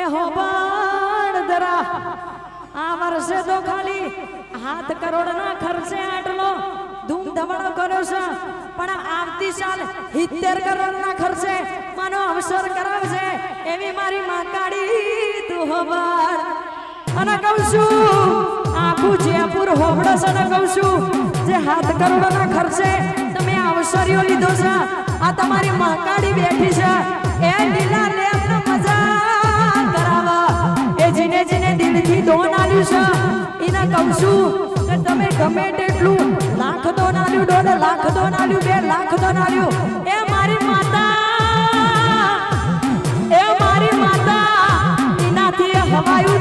એ હોબાણ દરા, આ વર્ષે તો ખાલી હાથ કરોડના ખર્ચે આટલો ધૂમધમડો કર્યો છે. પણ આવતી સાલ સિત્તેર કરોડના ખર્ચે મનો અવસર કરાવશે એવી મારી માં કાઢી તું હોબાણ અને કહું છું, આખું જયપુર હોબળો છે ને કહું છું, જે હાથ કરોડોના ખર્ચે તમે અવસરીઓ લીધો છે, આ તમારી મહાકાળી બેઠી છે. એ દિલથી છે. એને કહું છું કે તમે ગમે તેટલું લાખ તો આલ્યું દોઢ લાખ તો આલ્યું બે લાખ તો આલ્યું એ મારી માતા, એ મારી માતા, એનાથી હવાયું